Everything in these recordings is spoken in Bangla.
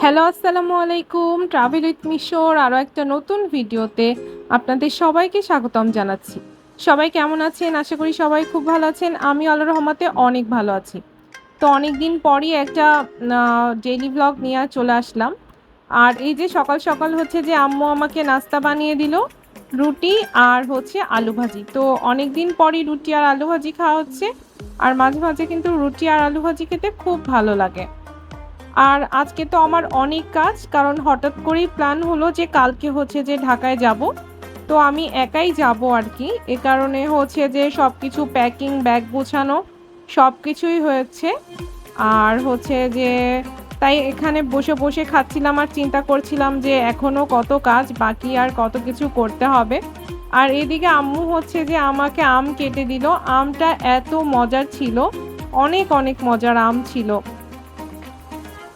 হ্যালো, আসসালামু আলাইকুম। ট্রাভেল উইথ মিশোর আরও একটা নতুন ভিডিওতে আপনাদের সবাইকে স্বাগতম জানাচ্ছি। সবাই কেমন আছেন? আশা করি সবাই খুব ভালো আছেন। আমি আল্লাহ রহমাতে অনেক ভালো আছি। তো অনেক দিন পরই একটা ডেইলি ব্লগ নিয়ে চলে আসলাম। আর এই যে সকাল সকাল হচ্ছে যে আম্মু আমাকে নাস্তা বানিয়ে দিল, রুটি আর হচ্ছে আলু ভাজি। তো অনেক দিন পরই রুটি আর আলু ভাজি খাওয়া হচ্ছে। আর মাঝে মাঝে কিন্তু রুটি আর আলু ভাজি খেতে খুব ভালো লাগে। আর আজকে তো আমার অনেক কাজ, কারণ হঠাৎ করেই প্ল্যান হলো যে কালকে হচ্ছে যে ঢাকায় যাব। তো আমি একাই যাব আর কি। এ কারণে হচ্ছে যে সব কিছু প্যাকিং, ব্যাগ গোছানো সব কিছুই হয়েছে। আর হচ্ছে যে তাই এখানে বসে বসে খাচ্ছিলাম আর চিন্তা করছিলাম যে এখনও কত কাজ বাকি আর কত কিছু করতে হবে। আর এদিকে আম্মু হচ্ছে যে আমাকে আম কেটে দিল। আমটা এত মজার ছিল, অনেক অনেক মজার আম ছিল।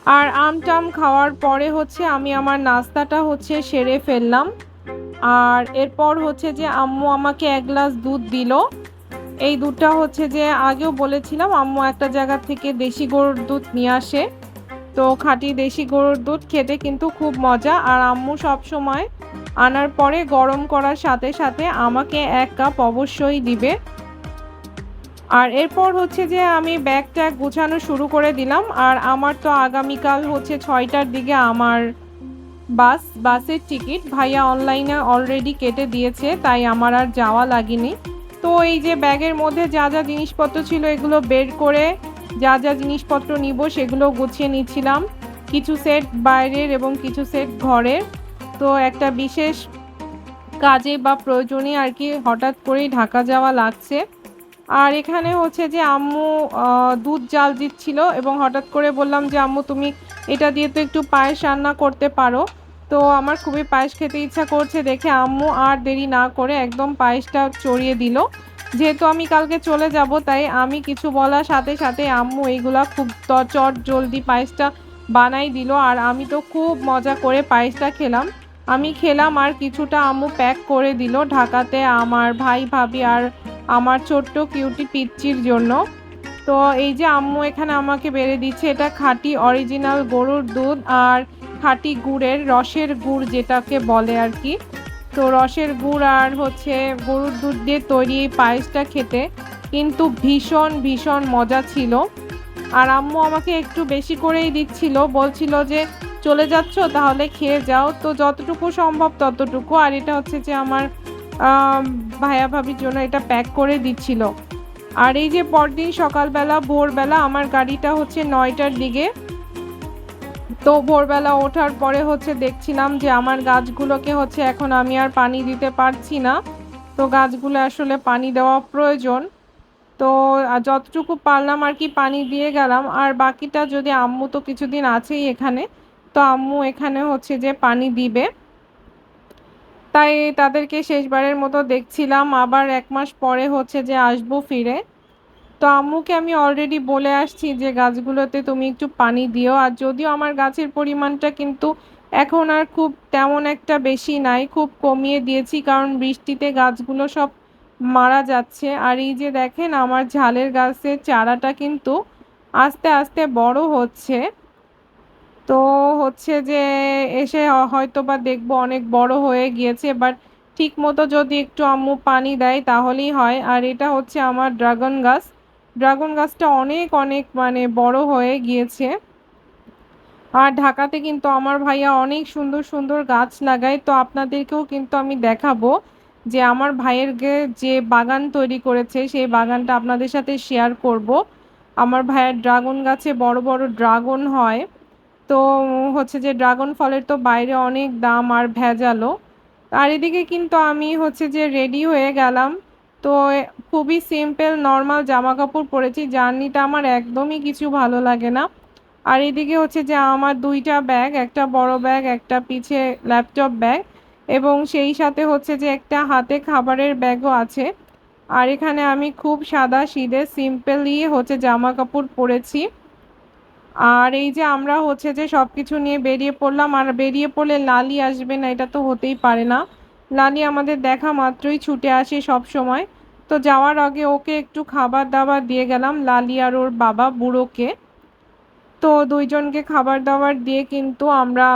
আর আম টাম খাওয়ার পরে হচ্ছে আমি আমার নাস্তাটা হচ্ছে সেরে ফেললাম। আর এরপর হচ্ছে যে আম্মু আমাকে এক গ্লাস দুধ দিল। এই দুধটা হচ্ছে যে আগেও বলেছিলাম, আম্মু একটা জায়গা থেকে দেশি গরুর দুধ নিয়ে আসে। তো খাঁটি দেশি গরুর দুধ খেতে কিন্তু খুব মজা। আর আম্মু সব সময় আনার পরে গরম করার সাথে সাথে আমাকে এক কাপ অবশ্যই দিবে। আর এরপর হচ্ছে যে আমি ব্যাগটা গুছানো শুরু করে দিলাম। আর আমার তো আগামীকাল হচ্ছে ছয়টার দিকে আমার বাস, বাসের টিকিট। ভাইয়া অনলাইনে অলরেডি কেটে দিয়েছে, তাই আমার আর যাওয়া লাগেনি। তো এই যে ব্যাগের মধ্যে যা যা জিনিসপত্র ছিল এগুলো বের করে যা যা জিনিসপত্র নিব সেগুলো গুছিয়ে নিচ্ছিলাম। কিছু সেট বাইরের এবং কিছু সেট ঘরের। তো একটা বিশেষ কাজে বা প্রয়োজনে আর কি হঠাৎ করেই ঢাকা যাওয়া লাগছে। আর এখানে হচ্ছে যে আম্মু দুধ জাল দিচ্ছিল এবং হঠাৎ করে বললাম যে, আম্মু, তুমি এটা দিয়ে তো একটু পায়েস রান্না করতে পারো। তো আমার খুবই পায়েস খেতে ইচ্ছা করছে দেখে আম্মু আর দেরি না করে একদম পায়েসটা চড়িয়ে দিল। যেহেতু আমি কালকে চলে যাব, তাই আমি কিছু বলার সাথে সাথে আম্মু এইগুলা খুব চট জলদি পায়েসটা বানাই দিল আর আমি তো খুব মজা করে পায়েসটা খেলাম। আমি খেলাম আর কিছুটা আম্মু প্যাক করে দিল। ঢাকাতে আমার ভাই, ভাবি আর আমার ছোট্ট কিউটি পিচ্চির জন্য। তো এই যে আম্মু এখানে আমাকে বেড়ে দিচ্ছে, এটা খাঁটি অরিজিনাল গরুর দুধ আর খাঁটি গুড়ের, রসের গুড় যেটাকে বলে আর কি। তো রসের গুড় আর হচ্ছে গরুর দুধ দিয়ে তৈরি এই পায়েসটা খেতে কিন্তু ভীষণ ভীষণ মজা ছিল। আর আম্মু আমাকে একটু বেশি করেই দিচ্ছিল, বলছিল যে, চলে যাচ্ছ তাহলে খেয়ে যাও। তো যতটুকু সম্ভব ততটুকু। আর এটা হচ্ছে যে আমার ভাইয়া ভাবির জন্য এটা প্যাক করে দিচ্ছিল। আর এই যে পরদিন সকালবেলা, ভোরবেলা আমার গাড়িটা হচ্ছে নয়টার দিকে। তো ভোরবেলা ওঠার পরে হচ্ছে দেখছিলাম যে আমার গাছগুলোকে হচ্ছে এখন আমি আর পানি দিতে পারছি না। তো গাছগুলো আসলে পানি দেওয়া প্রয়োজন। তো যতটুকু পারলাম আর কি পানি দিয়ে গেলাম। আর বাকিটা যদি আম্মু তো কিছুদিন আছেই এখানে, তো আম্মু এখানে হচ্ছে যে পানি দিবে। তাই তাদেরকে শেষবারের মতো দেখছিলাম। আবার এক মাস পরে হচ্ছে যে আসব ফিরে। তো আম্মুকে আমি অলরেডি বলে আসছি যে, গাছগুলোতে তুমি একটু পানি দিও। আর যদিও আমার গাছের পরিমাণটা কিন্তু এখন আর খুব তেমন একটা বেশি নাই, খুব কমিয়ে দিয়েছি। কারণ বৃষ্টিতে গাছগুলো সব মারা যাচ্ছে। আর এই যে দেখেন, আমার ঝালের গাছের চারাটা কিন্তু আস্তে আস্তে বড় হচ্ছে। তো হচ্ছে যে এসে হয়তো বা দেখব অনেক বড় হয়ে গিয়েছে বাট ঠিক মতো যদি একটু আম্মু পানি দেয় তাহলেই হয়। আর এটা হচ্ছে আমার ড্রাগন গাছ। ড্রাগন গাছটা অনেক অনেক মানে বড় হয়ে গিয়েছে। আর ঢাকাতে কিন্তু আমার ভাইয়া অনেক সুন্দর সুন্দর গাছ লাগায়। তো আপনাদেরকেও কিন্তু আমি দেখাবো যে আমার ভাইয়ের যে বাগান তৈরি করেছে, সেই বাগানটা আপনাদের সাথে শেয়ার করব। আমার ভাইয়ের ড্রাগন গাছে বড় বড় ড্রাগন হয়। তো হচ্ছে যে ড্রাগন ফলের তো বাইরে অনেক দাম আর ভেজালো আর এদিকে কিন্তু আমি হচ্ছে যে রেডি হয়ে গেলাম। তো খুবই সিম্পল নর্মাল জামা কাপড় পরেছি, জার্নিটা আমার একদমই কিছু ভালো লাগে না। আর এদিকে হচ্ছে যে আমার দুইটা ব্যাগ, একটা বড় ব্যাগ, একটা পিছে ল্যাপটপ ব্যাগ এবং সেই সাথে হচ্ছে যে একটা হাতে খাবারের ব্যাগও আছে। আর এখানে আমি খুব সাদা সিদে সিম্পলি হচ্ছে জামা কাপড় পরেছি। আর এই যে আমরা হচ্ছে যে সব কিছু নিয়ে বেরিয়ে পড়লাম, আর বেরিয়ে পড়লে লালি আসবে না, এটা তো হতেই পারে না। লালি আমাদের দেখা মাত্রই ছুটে আসে সব সময়। তো যাওয়ার আগে ওকে একটু খাবার দাবার দিয়ে গেলাম, লালি আর ওর বাবা বুড়োকে। তো দুইজনকে খাবার দাবার দিয়ে কিন্তু আমরা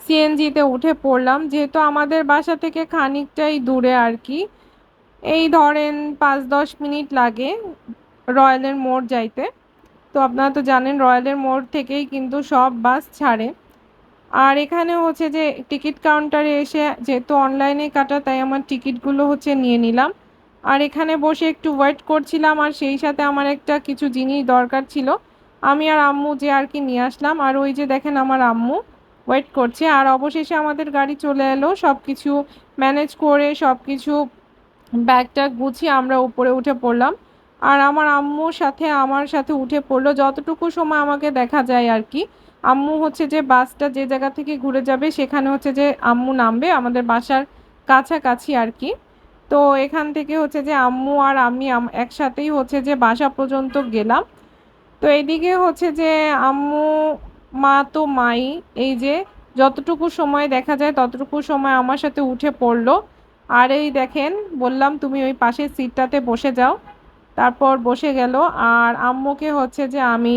সিএনজিতে উঠে পড়লাম, যেহেতু আমাদের বাসা থেকে খানিকটাই দূরে আর কি। এই ধরেন পাঁচ দশ মিনিট লাগে রয়্যালের মোড় যাইতে। তো আপনারা তো জানেন রয়্যালের মোড় থেকেই কিন্তু সব বাস ছাড়ে। আর এখানে হচ্ছে যে টিকিট কাউন্টারে এসে যেহেতু অনলাইনে কাটা, তাই আমার টিকিটগুলো হচ্ছে নিয়ে নিলাম। আর এখানে বসে একটু ওয়েট করছিলাম, আর সেই সাথে আমার একটা কিছু জিনিস দরকার ছিল। আমি আর আম্মু যে আর কি নিয়ে আসলাম, আর ওই যে দেখেন আমার আম্মু ওয়েট করছে। আর অবশেষে আমাদের গাড়ি চলে এলো সব কিছু ম্যানেজ করে সব কিছু ব্যাগটা গুছিয়ে আমরা উপরে উঠে পড়লাম। আর আমার আম্মুর সাথে আমার সাথে উঠে পড়ল। যতটুকু সময় আমাকে দেখা যায় আর কি। আম্মু হচ্ছে যে বাসটা যে জায়গা থেকে ঘুরে যাবে, সেখানে হচ্ছে যে আম্মু নামবে আমাদের বাসার কাছাকাছি আর কি। তো এখান থেকে হচ্ছে যে আম্মু আর আমি, একসাথেই হচ্ছে যে বাসা পর্যন্ত গেলাম। তো এইদিকে হচ্ছে যে আম্মু, মা তো মাই। এই যে যতটুকু সময় দেখা যায় ততটুকু সময় আমার সাথে উঠে পড়ল। আর এই দেখেন, বললাম তুমি ওই পাশের সিটটাতে বসে যাও। তারপর বসে গেল। আর আম্মুকে হচ্ছে যে আমি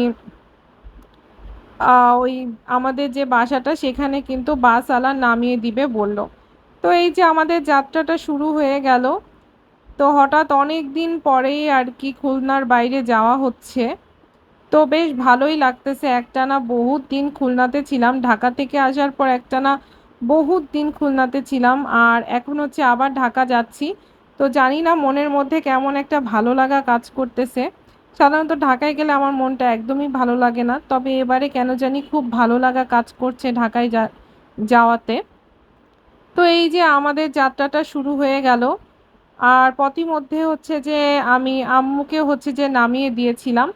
ওই আমাদের যে বাসাটা সেখানে কিন্তু বাসওয়ালা নামিয়ে দিবে বলল। তো এই যে আমাদের যাত্রাটা শুরু হয়ে গেল। তো হঠাৎ অনেক দিন পরেই আর কি খুলনার বাইরে যাওয়া হচ্ছে। তো বেশ ভালোই লাগতেছে। একটানা বহুত দিন খুলনাতে ছিলাম। ঢাকা থেকে আসার পর একটানা বহুত দিন খুলনাতে ছিলাম। আর এখন হচ্ছে আবার ঢাকা যাচ্ছি। তো জানি না মনের মধ্যে কেমন একটা ভালো লাগা কাজ করতেছে। সাধারণত ঢাকায় গেলে আমার মনটা একদমই ভালো লাগে না। তবে এবারে কেন জানি খুব ভালো লাগা কাজ করছে ঢাকায় যা, যাওয়াতে। তো এই যে আমাদের যাত্রাটা শুরু হয়ে গেল। আর পথিমধ্যে হচ্ছে যে আমি আম্মুকে হচ্ছে যে নামিয়ে দিয়েছিলাম।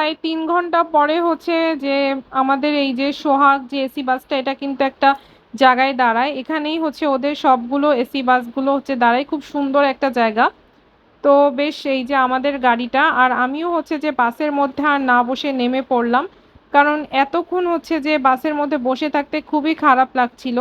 প্রায় তিন ঘণ্টা পরে হচ্ছে যে আমাদের এই যে সোহাগ, যে এসি বাসটা, এটা কিন্তু একটা জায়গায় দাঁড়ায়। এখানেই হচ্ছে ওদের সবগুলো এসি বাসগুলো হচ্ছে দাঁড়ায়। খুব সুন্দর একটা জায়গা। তো বেশ, এই যে আমাদের গাড়িটা। আর আমিও হচ্ছে যে বাসের মধ্যে আর না বসে নেমে পড়লাম। কারণ এতক্ষণ হচ্ছে যে বাসের মধ্যে বসে থাকতে খুবই খারাপ লাগছিল।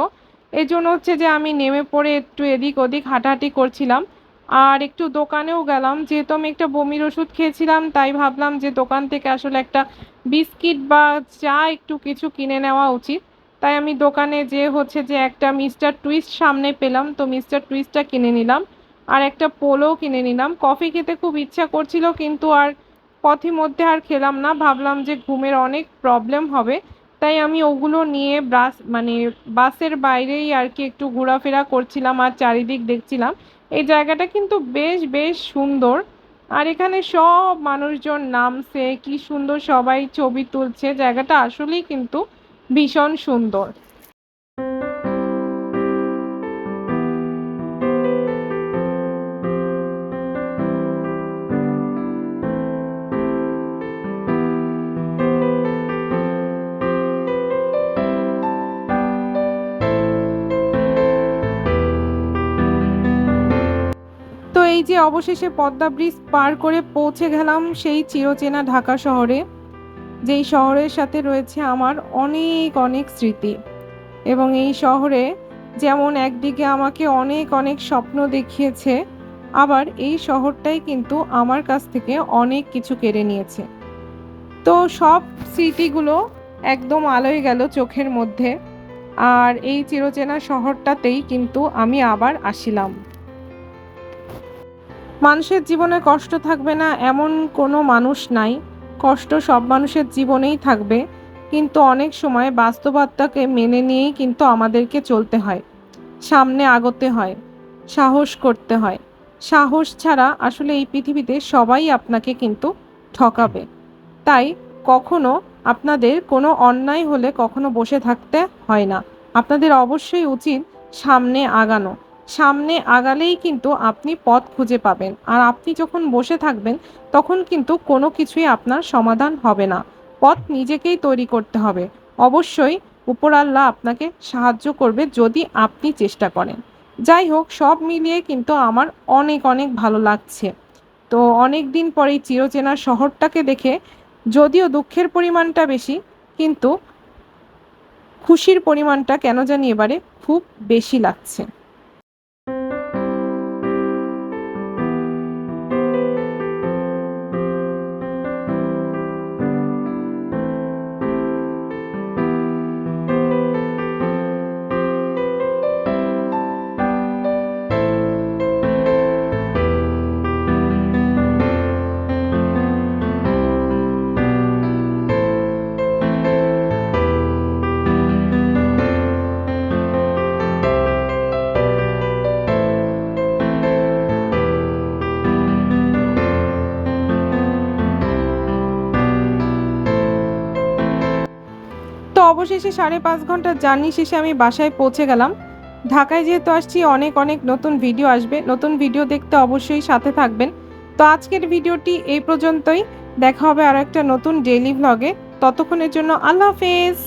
এই জন্য হচ্ছে যে আমি নেমে পড়ে একটু এদিক ওদিক হাঁটাহাঁটি করছিলাম। আর একটু দোকানেও গেলাম। যেহেতু আমি একটা বমির ওষুধ খেয়েছিলাম, তাই ভাবলাম যে দোকান থেকে আসলে একটা বিস্কিট বা চা একটু কিছু কিনে নেওয়া উচিত। তাই আমি দোকানে যে হচ্ছে যে একটা মিস্টার টুইস্ট সামনে পেলাম, তো মিস্টার টুইস্টটা কিনে নিলাম। আর একটা পোলো কিনে নিলাম। কফি খেতে খুব ইচ্ছা করছিল, কিন্তু আর পথি মধ্যে আর খেলাম না। ভাবলাম যে ঘুমের অনেক প্রবলেম হবে। তাই আমি ওগুলো নিয়ে বাস মানে বাসের বাইরেই আর কি একটু ঘোরাফেরা করছিলাম আর চারিদিক দেখছিলাম। এই জায়গাটা কিন্তু বেশ বেশ সুন্দর। আর এখানে সব মানুষজন নামছে, কি সুন্দর সবাই ছবি তুলছে। জায়গাটা আসলেই কিন্তু ভীষণ সুন্দর। এই যে অবশেষে পদ্মা ব্রিজ পার করে পৌঁছে গেলাম সেই চিরচেনা ঢাকা শহরে, যেই শহরের সাথে রয়েছে আমার অনেক অনেক স্মৃতি। এবং এই শহরে যেমন একদিকে আমাকে অনেক অনেক স্বপ্ন দেখিয়েছে, আবার এই শহরটাই কিন্তু আমার কাছ থেকে অনেক কিছু কেড়ে নিয়েছে। তো সব স্মৃতিগুলো একদম আলোয় গেল চোখের মধ্যে, আর এই চিরচেনা শহরটাতেই কিন্তু আমি আবার আসিলাম। মানুষের জীবনে কষ্ট থাকবে না, এমন কোনো মানুষ নাই। কষ্ট সব মানুষের জীবনেই থাকবে, কিন্তু অনেক সময় বাস্তবতাকে মেনে নিয়েই কিন্তু আমাদেরকে চলতে হয়, সামনে আগতে হয়, সাহস করতে হয়। সাহস ছাড়া আসলে এই পৃথিবীতে সবাই আপনাকে কিন্তু ঠকাবে। তাই কখনো আপনাদের কোনো অন্যায় হলে কখনো বসে থাকতে হয় না। আপনাদের অবশ্যই উচিত সামনে আগানো। সামনে আগালেই কিন্তু আপনি পথ খুঁজে পাবেন। আর আপনি যখন বসে থাকবেন, তখন কিন্তু কোনো কিছুই আপনার সমাধান হবে না। পথ নিজেকেই তৈরি করতে হবে। অবশ্যই উপরাল্লাহ আপনাকে সাহায্য করবে যদি আপনি চেষ্টা করেন। যাই হোক, সব মিলিয়ে কিন্তু আমার অনেক অনেক ভালো লাগছে। তো অনেক দিন পরে এই চিরচেনা শহরটাকে দেখে যদিও দুঃখের পরিমাণটা বেশি, কিন্তু খুশির পরিমাণটা কেন জানি এবারে খুব বেশি লাগছে। অবশেষে সাড়ে পাঁচ ঘণ্টার জার্নি শেষে আমি বাসায় পৌঁছে গেলাম। ঢাকায় যেহেতু আসছি, অনেক অনেক নতুন ভিডিও আসবে। নতুন ভিডিও দেখতে অবশ্যই সাথে থাকবেন। তো আজকের ভিডিওটি এই পর্যন্তই। দেখা হবে আর একটা নতুন ডেইলি ভ্লগে ততক্ষণের জন্য আল্লাহ হাফেজ।